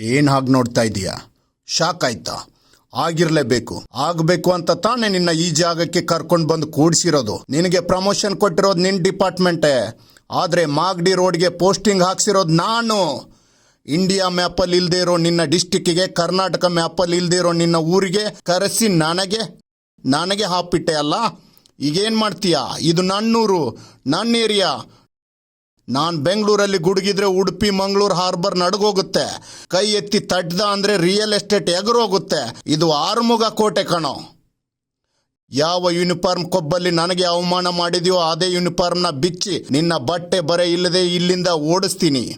ಏನ್ ಹಾಗೆ ನೋಡ್ತಾ ಇದೀಯಾ? ಶಾಕ್ ಆಯ್ತಾ? ಆಗಿರ್ಲೇಬೇಕು. ಆಗ್ಬೇಕು ಅಂತ ತಾನೇ ನಿನ್ನ ಈ ಜಾಗಕ್ಕೆ ಕರ್ಕೊಂಡು ಬಂದು ಕೂಡಿಸಿರೋದು. ನಿನಗೆ ಪ್ರಮೋಷನ್ ಕೊಟ್ಟಿರೋದು ನಿನ್ನ ಡಿಪಾರ್ಟ್ಮೆಂಟೇ. ಆದರೆ ಮಾಗಡಿ ರೋಡ್ಗೆ ಪೋಸ್ಟಿಂಗ್ ಹಾಕ್ಸಿರೋದು ನಾನು. ಇಂಡಿಯಾ ಮ್ಯಾಪಲ್ಲಿ ಇಲ್ದೇ ಇರೋ ನಿನ್ನ ಡಿಸ್ಟಿಕ್ಕಿಗೆ, ಕರ್ನಾಟಕ ಮ್ಯಾಪಲ್ಲಿ ಇಲ್ದೇ ಇರೋ ನಿನ್ನ ಊರಿಗೆ ಕರೆಸಿ ನನಗೆ ನನಗೆ ಹಾಪಿಟ್ಟೆ ಅಲ್ಲ? ಈಗೇನು ಮಾಡ್ತೀಯಾ? ಇದು ನನ್ನೂರು, ನನ್ನ ಏರಿಯಾ. ನಾನ್ ಬೆಂಗಳೂರಲ್ಲಿ ಗುಡುಗಿದ್ರೆ ಉಡುಪಿ, ಮಂಗಳೂರು ಹಾರ್ಬರ್ ನಡಗೋಗುತ್ತೆ. ಕೈ ಎತ್ತಿ ತಡ್ದ ಅಂದ್ರೆ ರಿಯಲ್ ಎಸ್ಟೇಟ್ ಎಗರೋಗುತ್ತೆ. ಇದು ಆರುಮುಗ ಕೋಟೆ ಕಣೋ. ಯಾವ ಯೂನಿಫಾರ್ಮ್ ಕೊಬ್ಬಲ್ಲಿ ನನಗೆ ಅವಮಾನ ಮಾಡಿದೆಯೋ ಅದೇ ಯೂನಿಫಾರ್ಮ್ನ ಬಿಚ್ಚಿ ನಿನ್ನ ಬಟ್ಟೆ ಬರೆ ಇಲ್ಲದೆ ಇಲ್ಲಿಂದ ಓಡಿಸ್ತೀನಿ.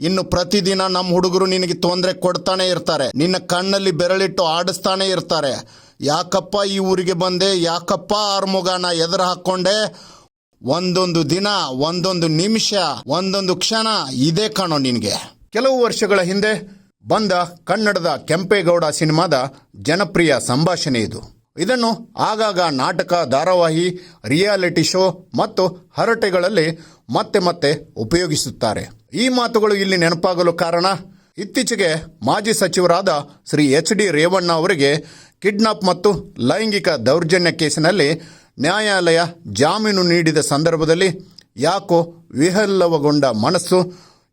ಇನ್ನು ಪ್ರತಿದಿನ ನಮ್ಮ ಹುಡುಗರು ನಿನಗೆ ತೊಂದರೆ ಕೊಡ್ತಾನೆ ಇರ್ತಾರೆ. ನಿನ್ನ ಕಣ್ಣಲ್ಲಿ ಬೆರಳಿಟ್ಟು ಆಡಿಸ್ತಾನೆ ಇರ್ತಾರೆ. ಯಾಕಪ್ಪ ಈ ಊರಿಗೆ ಬಂದೆ? ಯಾಕಪ್ಪ ಆರ್ಮುಗಾನ ಎದುರು ಹಾಕ್ಕೊಂಡೆ ಒಂದೊಂದು ದಿನ, ಒಂದೊಂದು ನಿಮಿಷ, ಒಂದೊಂದು ಕ್ಷಣ ಇದೇ ಕಾಣೋ ನಿನಗೆ. ಕೆಲವು ವರ್ಷಗಳ ಹಿಂದೆ ಬಂದ ಕನ್ನಡದ ಕೆಂಪೇಗೌಡ ಸಿನಿಮಾದ ಜನಪ್ರಿಯ ಸಂಭಾಷಣೆ ಇದು. ಇದನ್ನು ಆಗಾಗ ನಾಟಕ, ಧಾರಾವಾಹಿ, ರಿಯಾಲಿಟಿ ಶೋ ಮತ್ತು ಹರಟೆಗಳಲ್ಲಿ ಮತ್ತೆ ಮತ್ತೆ ಉಪಯೋಗಿಸುತ್ತಾರೆ. ಈ ಮಾತುಗಳು ಇಲ್ಲಿ ನೆನಪಾಗಲು ಕಾರಣ, ಇತ್ತೀಚೆಗೆ ಮಾಜಿ ಸಚಿವರಾದ ಶ್ರೀ ಎಚ್ ಡಿ ರೇವಣ್ಣ ಅವರಿಗೆ ಕಿಡ್ನಾಪ್ ಮತ್ತು ಲೈಂಗಿಕ ದೌರ್ಜನ್ಯ ಕೇಸಿನಲ್ಲಿ ನ್ಯಾಯಾಲಯ ಜಾಮೀನು ನೀಡಿದ ಸಂದರ್ಭದಲ್ಲಿ ಯಾಕೋ ವಿಹಲ್ಲವಗೊಂಡ ಮನಸ್ಸು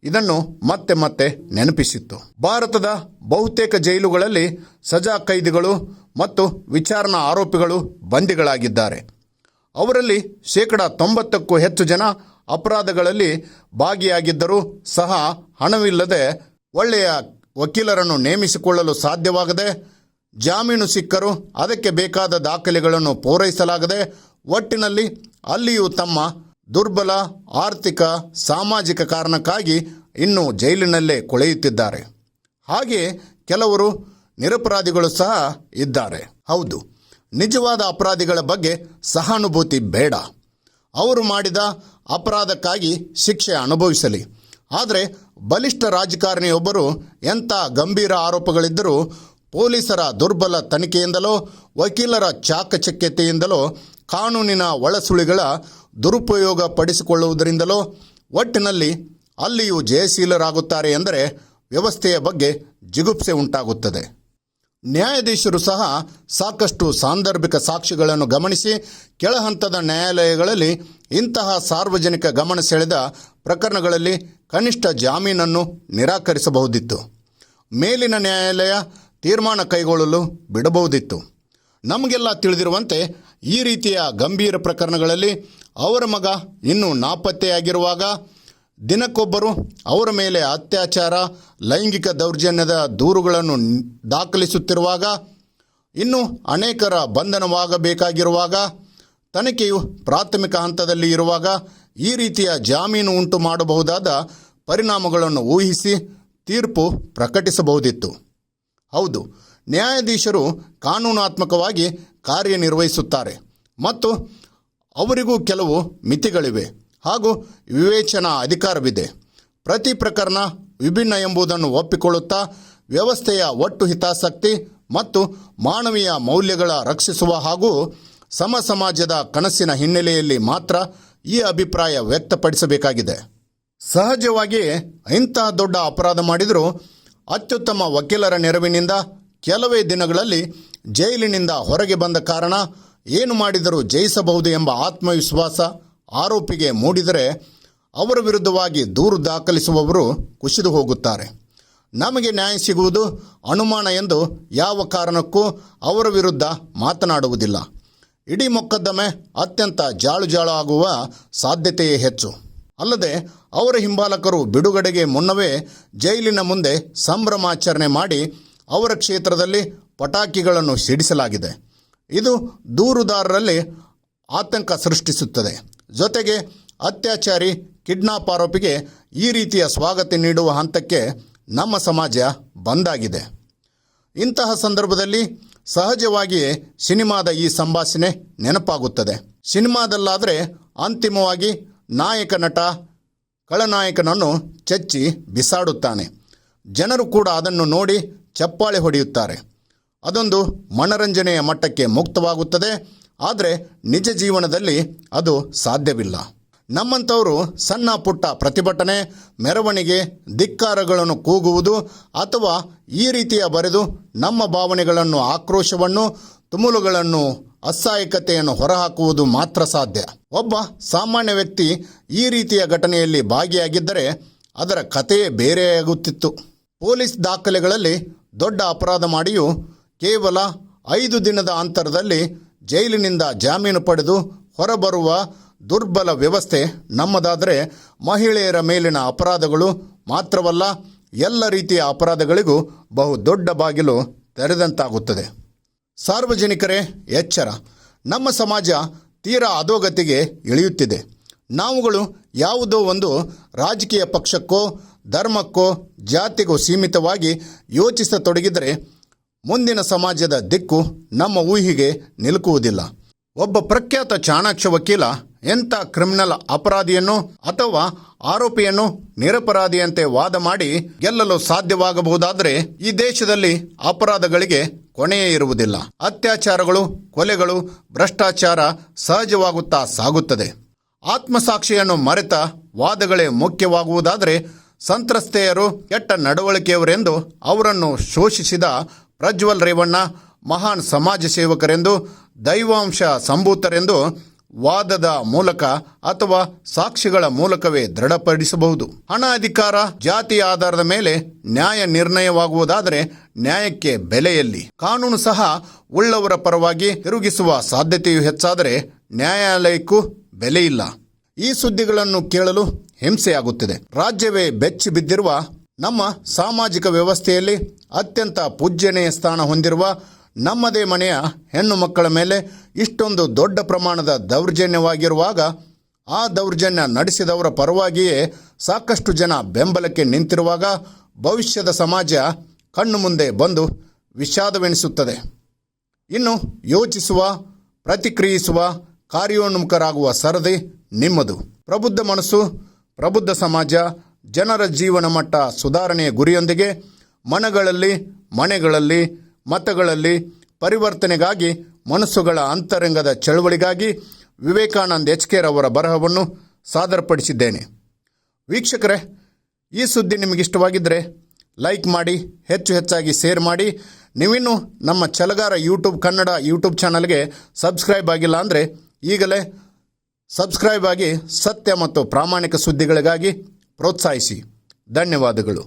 ಇದನ್ನು ಮತ್ತೆ ಮತ್ತೆ ನೆನಪಿಸಿತ್ತು. ಭಾರತದ ಬಹುತೇಕ ಜೈಲುಗಳಲ್ಲಿ ಸಜಾ ಕೈದಿಗಳು ಮತ್ತು ವಿಚಾರಣಾ ಆರೋಪಿಗಳು ಬಂದಿಗಳಾಗಿದ್ದಾರೆ ಅವರಲ್ಲಿ ಶೇಕಡ ತೊಂಬತ್ತಕ್ಕೂ ಹೆಚ್ಚು ಜನ ಅಪರಾಧಗಳಲ್ಲಿ ಭಾಗಿಯಾಗಿದ್ದರೂ ಸಹ ಹಣವಿಲ್ಲದೆ ಒಳ್ಳೆಯ ವಕೀಲರನ್ನು ನೇಮಿಸಿಕೊಳ್ಳಲು ಸಾಧ್ಯವಾಗದೆ ಜಾಮೀನು ಸಿಕ್ಕರೂ, ಅದಕ್ಕೆ ಬೇಕಾದ ದಾಖಲೆಗಳನ್ನು ಪೂರೈಸಲಾಗದೆ ಒಟ್ಟಿನಲ್ಲಿ ಅಲ್ಲಿಯೂ ತಮ್ಮ ದುರ್ಬಲ ಆರ್ಥಿಕ ಸಾಮಾಜಿಕ ಕಾರಣಕ್ಕಾಗಿ ಇನ್ನೂ ಜೈಲಿನಲ್ಲೇ ಕೊಳೆಯುತ್ತಿದ್ದಾರೆ. ಹಾಗೆಯೇ ಕೆಲವರು ನಿರಪರಾಧಿಗಳು ಸಹ ಇದ್ದಾರೆ. ಹೌದು, ನಿಜವಾದ ಅಪರಾಧಿಗಳ ಬಗ್ಗೆ ಸಹಾನುಭೂತಿ ಬೇಡ. ಅವರು ಮಾಡಿದ ಅಪರಾಧಕ್ಕಾಗಿ ಶಿಕ್ಷೆ ಅನುಭವಿಸಲಿ. ಆದರೆ ಬಲಿಷ್ಠ ರಾಜಕಾರಣಿಯೊಬ್ಬರು ಎಂಥ ಗಂಭೀರ ಆರೋಪಗಳಿದ್ದರೂ ಪೊಲೀಸರ ದುರ್ಬಲ ತನಿಖೆಯಿಂದಲೋ, ವಕೀಲರ ಚಾಕಚಕ್ಯತೆಯಿಂದಲೋ, ಕಾನೂನಿನ ಒಳಸುಳಿಗಳ ದುರುಪಯೋಗ ಪಡಿಸಿಕೊಳ್ಳುವುದರಿಂದಲೋ ಒಟ್ಟಿನಲ್ಲಿ ಅಲ್ಲಿಯೂ ಜಯಶೀಲರಾಗುತ್ತಾರೆ ಎಂದರೆ ವ್ಯವಸ್ಥೆಯ ಬಗ್ಗೆ ಜಿಗುಪ್ಸೆ ಉಂಟಾಗುತ್ತದೆ. ನ್ಯಾಯಾಧೀಶರು ಸಹ ಸಾಕಷ್ಟು ಸಾಂದರ್ಭಿಕ ಸಾಕ್ಷಿಗಳನ್ನು ಗಮನಿಸಿ ಕೆಳಹಂತದ ನ್ಯಾಯಾಲಯಗಳಲ್ಲಿ ಇಂತಹ ಸಾರ್ವಜನಿಕ ಗಮನ ಸೆಳೆದ ಪ್ರಕರಣಗಳಲ್ಲಿ ಕನಿಷ್ಠ ಜಾಮೀನನ್ನು ನಿರಾಕರಿಸಬಹುದಿತ್ತು. ಮೇಲಿನ ನ್ಯಾಯಾಲಯ ತೀರ್ಮಾನ ಕೈಗೊಳ್ಳಲು ಬಿಡಬಹುದಿತ್ತು. ನಮಗೆಲ್ಲ ತಿಳಿದಿರುವಂತೆ ಈ ರೀತಿಯ ಗಂಭೀರ ಪ್ರಕರಣಗಳಲ್ಲಿ ಅವರ ಮಗ ಇನ್ನೂ ನಾಪತ್ತೆಯಾಗಿರುವಾಗ ದಿನಕ್ಕೊಬ್ಬರು ಅವರ ಮೇಲೆ ಅತ್ಯಾಚಾರ, ಲೈಂಗಿಕ ದೌರ್ಜನ್ಯದ ದೂರುಗಳನ್ನು ದಾಖಲಿಸುತ್ತಿರುವಾಗ, ಇನ್ನು ಅನೇಕರ ಬಂಧನವಾಗಬೇಕಾಗಿರುವಾಗ, ತನಿಖೆಯು ಪ್ರಾಥಮಿಕ ಹಂತದಲ್ಲಿ ಇರುವಾಗ ಈ ರೀತಿಯ ಜಾಮೀನು ಉಂಟು ಮಾಡಬಹುದಾದ ಪರಿಣಾಮಗಳನ್ನು ಊಹಿಸಿ ತೀರ್ಪು ಪ್ರಕಟಿಸಬಹುದಿತ್ತು. ಹೌದು, ನ್ಯಾಯಾಧೀಶರು ಕಾನೂನಾತ್ಮಕವಾಗಿ ಕಾರ್ಯನಿರ್ವಹಿಸುತ್ತಾರೆ ಮತ್ತು ಅವರಿಗೂ ಕೆಲವು ಮಿತಿಗಳಿವೆ ಹಾಗೂ ವಿವೇಚನಾ ಅಧಿಕಾರವಿದೆ. ಪ್ರತಿ ಪ್ರಕರಣ ವಿಭಿನ್ನ ಎಂಬುದನ್ನು ಒಪ್ಪಿಕೊಳ್ಳುತ್ತಾ ವ್ಯವಸ್ಥೆಯ ಒಟ್ಟು ಹಿತಾಸಕ್ತಿ ಮತ್ತು ಮಾನವೀಯ ಮೌಲ್ಯಗಳ ರಕ್ಷಿಸುವ ಹಾಗೂ ಸಮ ಸಮಾಜದ ಕನಸಿನ ಹಿನ್ನೆಲೆಯಲ್ಲಿ ಮಾತ್ರ ಈ ಅಭಿಪ್ರಾಯ ವ್ಯಕ್ತಪಡಿಸಬೇಕಾಗಿದೆ. ಸಹಜವಾಗಿ ಇಂತಹ ದೊಡ್ಡ ಅಪರಾಧ ಮಾಡಿದರೂ ಅತ್ಯುತ್ತಮ ವಕೀಲರ ನೆರವಿನಿಂದ ಕೆಲವೇ ದಿನಗಳಲ್ಲಿ ಜೈಲಿನಿಂದ ಹೊರಗೆ ಬಂದ ಕಾರಣ ಏನು ಮಾಡಿದರೂ ಜಯಿಸಬಹುದು ಎಂಬ ಆತ್ಮವಿಶ್ವಾಸ ಆರೋಪಿಗೆ ಮೂಡಿದರೆ ಅವರ ವಿರುದ್ಧವಾಗಿ ದೂರು ದಾಖಲಿಸುವವರು ಕುಸಿದು ಹೋಗುತ್ತಾರೆ. ನಮಗೆ ನ್ಯಾಯ ಸಿಗುವುದು ಅನುಮಾನ ಎಂದು ಯಾವ ಕಾರಣಕ್ಕೂ ಅವರ ವಿರುದ್ಧ ಮಾತನಾಡುವುದಿಲ್ಲ. ಇಡೀ ಮೊಕದ್ದಮೆ ಅತ್ಯಂತ ಜಾಳು ಜಾಳು ಆಗುವ ಸಾಧ್ಯತೆಯೇ ಹೆಚ್ಚು. ಅಲ್ಲದೆ ಅವರ ಹಿಂಬಾಲಕರು ಬಿಡುಗಡೆಗೆ ಮುನ್ನವೇ ಜೈಲಿನ ಮುಂದೆ ಸಂಭ್ರಮಾಚರಣೆ ಮಾಡಿ ಅವರ ಕ್ಷೇತ್ರದಲ್ಲಿ ಪಟಾಕಿಗಳನ್ನು ಸಿಡಿಸಲಾಗಿದೆ. ಇದು ದೂರುದಾರರಲ್ಲಿ ಆತಂಕ ಸೃಷ್ಟಿಸುತ್ತದೆ. ಜೊತೆಗೆ ಅತ್ಯಾಚಾರಿ, ಕಿಡ್ನಾಪ್ ಆರೋಪಿಗೆ ಈ ರೀತಿಯ ಸ್ವಾಗತ ನೀಡುವ ಹಂತಕ್ಕೆ ನಮ್ಮ ಸಮಾಜ ಬಂದಾಗಿದೆ. ಇಂತಹ ಸಂದರ್ಭದಲ್ಲಿ ಸಹಜವಾಗಿಯೇ ಸಿನಿಮಾದ ಈ ಸಂಭಾಷಣೆ ನೆನಪಾಗುತ್ತದೆ. ಸಿನಿಮಾದಲ್ಲಾದರೆ ಅಂತಿಮವಾಗಿ ನಾಯಕ ನಟ ಕಳನಾಯಕನನ್ನು ಚಚ್ಚಿ ಬಿಸಾಡುತ್ತಾನೆ. ಜನರು ಕೂಡ ಅದನ್ನು ನೋಡಿ ಚಪ್ಪಾಳೆ ಹೊಡೆಯುತ್ತಾರೆ. ಅದೊಂದು ಮನರಂಜನೆಯ ಮಟ್ಟಕ್ಕೆ ಮುಕ್ತವಾಗುತ್ತದೆ. ಆದರೆ ನಿಜ ಜೀವನದಲ್ಲಿ ಅದು ಸಾಧ್ಯವಿಲ್ಲ. ನಮ್ಮಂಥವರು ಸಣ್ಣ ಪುಟ್ಟ ಪ್ರತಿಭಟನೆ, ಮೆರವಣಿಗೆ, ಧಿಕ್ಕಾರಗಳನ್ನು ಕೂಗುವುದು ಅಥವಾ ಈ ರೀತಿಯ ಬರೆದು ನಮ್ಮ ಭಾವನೆಗಳನ್ನು ಆಕ್ರೋಶವನ್ನು, ತುಮುಲುಗಳನ್ನು ಅಸಹಾಯಕತೆಯನ್ನು ಹೊರಹಾಕುವುದು ಮಾತ್ರ ಸಾಧ್ಯ. ಒಬ್ಬ ಸಾಮಾನ್ಯ ವ್ಯಕ್ತಿ ಈ ರೀತಿಯ ಘಟನೆಯಲ್ಲಿ ಭಾಗಿಯಾಗಿದ್ದರೆ ಅದರ ಕಥೆಯೇ ಬೇರೆಯಾಗುತ್ತಿತ್ತು ಪೊಲೀಸ್ ದಾಖಲೆಗಳಲ್ಲಿ ದೊಡ್ಡ ಅಪರಾಧ ಮಾಡಿಯೂ ಕೇವಲ ಐದು ದಿನದ ಅಂತರದಲ್ಲಿ ಜೈಲಿನಿಂದ ಜಾಮೀನು ಪಡೆದು ಹೊರಬರುವ ದುರ್ಬಲ ವ್ಯವಸ್ಥೆ ನಮ್ಮದಾದರೆ ಮಹಿಳೆಯರ ಮೇಲಿನ ಅಪರಾಧಗಳು ಮಾತ್ರವಲ್ಲ ಎಲ್ಲ ರೀತಿಯ ಅಪರಾಧಗಳಿಗೂ ಬಹು ದೊಡ್ಡ ಬಾಗಿಲು ತೆರೆದಂತಾಗುತ್ತದೆ. ಸಾರ್ವಜನಿಕರೇ, ಎಚ್ಚರ. ನಮ್ಮ ಸಮಾಜ ತೀರಾ ಅಧೋಗತಿಗೆ ಇಳಿಯುತ್ತಿದೆ. ನಾವುಗಳು ಯಾವುದೋ ಒಂದು ರಾಜಕೀಯ ಪಕ್ಷಕ್ಕೋ, ಧರ್ಮಕ್ಕೋ, ಜಾತಿಗೋ ಸೀಮಿತವಾಗಿ ಯೋಚಿಸತೊಡಗಿದರೆ ಮುಂದಿನ ಸಮಾಜದ ದಿಕ್ಕು ನಮ್ಮ ಊಹಿಗೆ ನಿಲುಕುವುದಿಲ್ಲ. ಒಬ್ಬ ಪ್ರಖ್ಯಾತ ಚಾಣಾಕ್ಷ ವಕೀಲ ಎಂಥ ಕ್ರಿಮಿನಲ್ ಅಪರಾಧಿಯನ್ನು ಅಥವಾ ಆರೋಪಿಯನ್ನು ನಿರಪರಾಧಿಯಂತೆ ವಾದ ಮಾಡಿ ಗೆಲ್ಲಲು ಸಾಧ್ಯವಾಗಬಹುದಾದರೆ ಈ ದೇಶದಲ್ಲಿ ಅಪರಾಧಗಳಿಗೆ ಕೊನೆಯೇ ಇರುವುದಿಲ್ಲ. ಅತ್ಯಾಚಾರಗಳು, ಕೊಲೆಗಳು, ಭ್ರಷ್ಟಾಚಾರ ಸಹಜವಾಗುತ್ತಾ ಸಾಗುತ್ತದೆ. ಆತ್ಮಸಾಕ್ಷಿಯನ್ನು ಮರೆತ ವಾದಗಳೇ ಮುಖ್ಯವಾಗುವುದಾದರೆ ಸಂತ್ರಸ್ತೆಯರು ಕೆಟ್ಟ ನಡವಳಿಕೆಯವರೆಂದು ಅವರನ್ನು ಶೋಷಿಸಿದ ಪ್ರಜ್ವಲ್ ರೇವಣ್ಣ, ಮಹಾನ್ ಸಮಾಜ ಸೇವಕರೆಂದು, ದೈವಾಂಶ ಸಂಭೂತರೆಂದು ವಾದದ ಮೂಲಕ ಅಥವಾ ಸಾಕ್ಷಿಗಳ ಮೂಲಕವೇ ದೃಢಪಡಿಸಬಹುದು. ಹಣ ಅಧಿಕಾರ, ಜಾತಿ ಆಧಾರದ ಮೇಲೆ ನ್ಯಾಯ ನಿರ್ಣಯವಾಗುವುದಾದರೆ ನ್ಯಾಯಕ್ಕೆ ಬೆಲೆಯಲ್ಲಿ ಕಾನೂನು ಸಹ ಉಳ್ಳವರ ಪರವಾಗಿ ತಿರುಗಿಸುವ ಸಾಧ್ಯತೆಯು ಹೆಚ್ಚಾದರೆ ನ್ಯಾಯಾಲಯಕ್ಕೂ ಬೆಲೆಯಿಲ್ಲ. ಈ ಸುದ್ದಿಗಳನ್ನು ಕೇಳಲು ಹಿಂಸೆಯಾಗುತ್ತಿದೆ. ರಾಜ್ಯವೇ ಬೆಚ್ಚಿ ಬಿದ್ದಿರುವ ನಮ್ಮ ಸಾಮಾಜಿಕ ವ್ಯವಸ್ಥೆಯಲ್ಲಿ ಅತ್ಯಂತ ಪೂಜ್ಯನೀಯ ಸ್ಥಾನ ಹೊಂದಿರುವ ನಮ್ಮದೇ ಮನೆಯ ಹೆಣ್ಣು ಮಕ್ಕಳ ಮೇಲೆ ಇಷ್ಟೊಂದು ದೊಡ್ಡ ಪ್ರಮಾಣದ ದೌರ್ಜನ್ಯವಾಗಿರುವಾಗ ಆ ದೌರ್ಜನ್ಯ ನಡೆಸಿದವರ ಪರವಾಗಿಯೇ ಸಾಕಷ್ಟು ಜನ ಬೆಂಬಲಕ್ಕೆ ನಿಂತಿರುವಾಗ ಭವಿಷ್ಯದ ಸಮಾಜ ಕಣ್ಣು ಮುಂದೆ ಬಂದು ವಿಷಾದವೆನಿಸುತ್ತದೆ. ಇನ್ನು ಯೋಚಿಸುವ, ಪ್ರತಿಕ್ರಿಯಿಸುವ, ಕಾರ್ಯೋನ್ಮುಖರಾಗುವ ಸರದಿ ನಿಮ್ಮದು. ಪ್ರಬುದ್ಧ ಮನಸ್ಸು, ಪ್ರಬುದ್ಧ ಸಮಾಜ, ಜನರ ಜೀವನ ಮಟ್ಟ ಸುಧಾರಣೆಯ ಗುರಿಯೊಂದಿಗೆ ಮನಗಳಲ್ಲಿ, ಮನೆಗಳಲ್ಲಿ, ಮತಗಳಲ್ಲಿ ಪರಿವರ್ತನೆಗಾಗಿ, ಮನಸ್ಸುಗಳ ಅಂತರಂಗದ ಚಳುವಳಿಗಾಗಿ ವಿವೇಕಾನಂದ ಎಚ್ ರವರ ಬರಹವನ್ನು ಸಾದರಪಡಿಸಿದ್ದೇನೆ. ವೀಕ್ಷಕರೇ, ಈ ಸುದ್ದಿ ನಿಮಗೆ ಇಷ್ಟವಾಗಿದ್ದರೆ ಲೈಕ್ ಮಾಡಿ, ಹೆಚ್ಚು ಹೆಚ್ಚಾಗಿ ಶೇರ್ ಮಾಡಿ. ನೀವಿನ್ನೂ ನಮ್ಮ ಛಲಗಾರ ಯೂಟ್ಯೂಬ್ ಕನ್ನಡ ಯೂಟ್ಯೂಬ್ ಚಾನಲ್ಗೆ ಸಬ್ಸ್ಕ್ರೈಬ್ ಆಗಿಲ್ಲ ಅಂದರೆ ಈಗಲೇ ಸಬ್ಸ್ಕ್ರೈಬ್ ಆಗಿ ಸತ್ಯ ಮತ್ತು ಪ್ರಾಮಾಣಿಕ ಸುದ್ದಿಗಳಿಗಾಗಿ ಪ್ರೋತ್ಸಾಹಿಸಿ. ಧನ್ಯವಾದಗಳು.